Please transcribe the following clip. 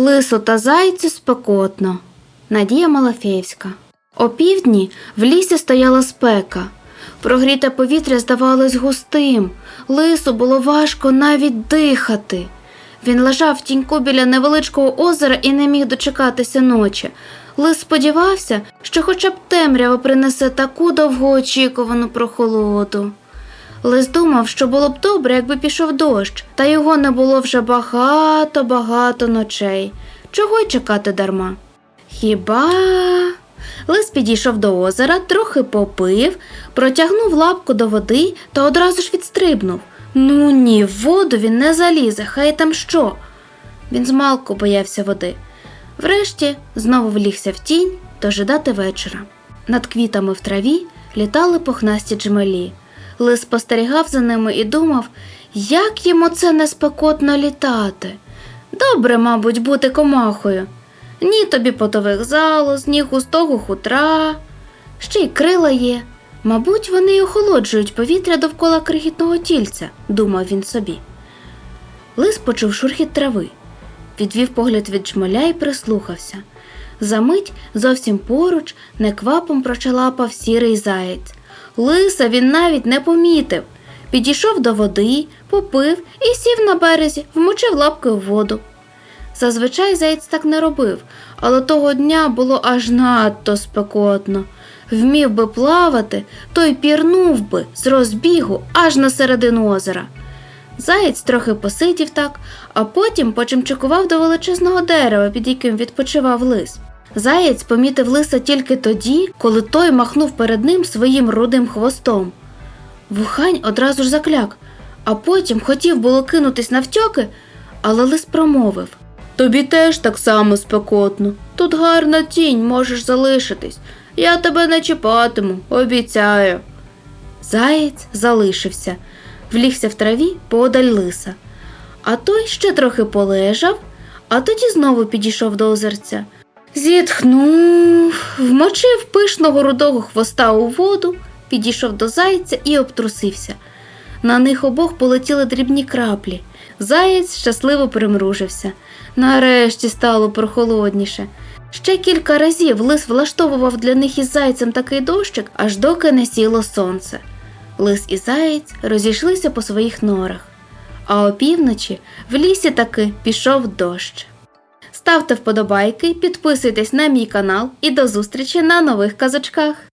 Лисо та зайцю спекотно. Надія Малафєвська. О півдні в лісі стояла спека. Прогріте повітря здавалось густим. Лису було важко навіть дихати. Він лежав в тіньку біля невеличкого озера і не міг дочекатися ночі. Лис сподівався, що хоча б темрява принесе таку довгоочікувану прохолоду. Лис думав, що було б добре, якби пішов дощ, та його не було вже багато-багато ночей. Чого й чекати дарма? Хіба. Лис підійшов до озера, трохи попив, протягнув лапку до води та одразу ж відстрибнув. Ну ні, в воду він не залізе, хай там що. Він змалку боявся води. Врешті знову влігся в тінь дожидати вечора. Над квітами в траві літали пухнасті джмелі. Лис спостерігав за ними і думав, як йому це неспекотно літати. Добре, мабуть, бути комахою. Ні тобі потових залоз, ні густого хутра, ще й крила є. Мабуть, вони й охолоджують повітря довкола крихітного тільця, думав він собі. Лис почув шурхіт трави, відвів погляд від жмоля і прислухався. Замить зовсім поруч неквапом прочалапав сірий заєць. Лиса він навіть не помітив. Підійшов до води, попив і сів на березі, вмочив лапкою в воду. Зазвичай заєць так не робив, але того дня було аж надто спекотно. Вмів би плавати, то й пірнув би з розбігу аж на середину озера. Заєць трохи посидів так, а потім почимчикував до величезного дерева, під яким відпочивав лис. Заєць помітив лиса тільки тоді, коли той махнув перед ним своїм рудим хвостом. Вухань одразу ж закляк, а потім хотів було кинутись навтьоки, але лис промовив Тобі теж так само спекотно. Тут гарна тінь, можеш залишитись. Я тебе не чіпатиму, обіцяю. Заєць залишився, влігся в траві подаль лиса. А той ще трохи полежав, а тоді знову підійшов до озерця. Зітхнув, вмочив пишного рудого хвоста у воду, підійшов до зайця і обтрусився. На них обох полетіли дрібні краплі. Заєць щасливо примружився. Нарешті стало прохолодніше. Ще кілька разів лис влаштовував для них із зайцем такий дощик, аж доки не сіло сонце. Лис і заєць розійшлися по своїх норах, а опівночі в лісі таки пішов дощ. Ставте вподобайки, підписуйтесь на мій канал і до зустрічі на нових казочках.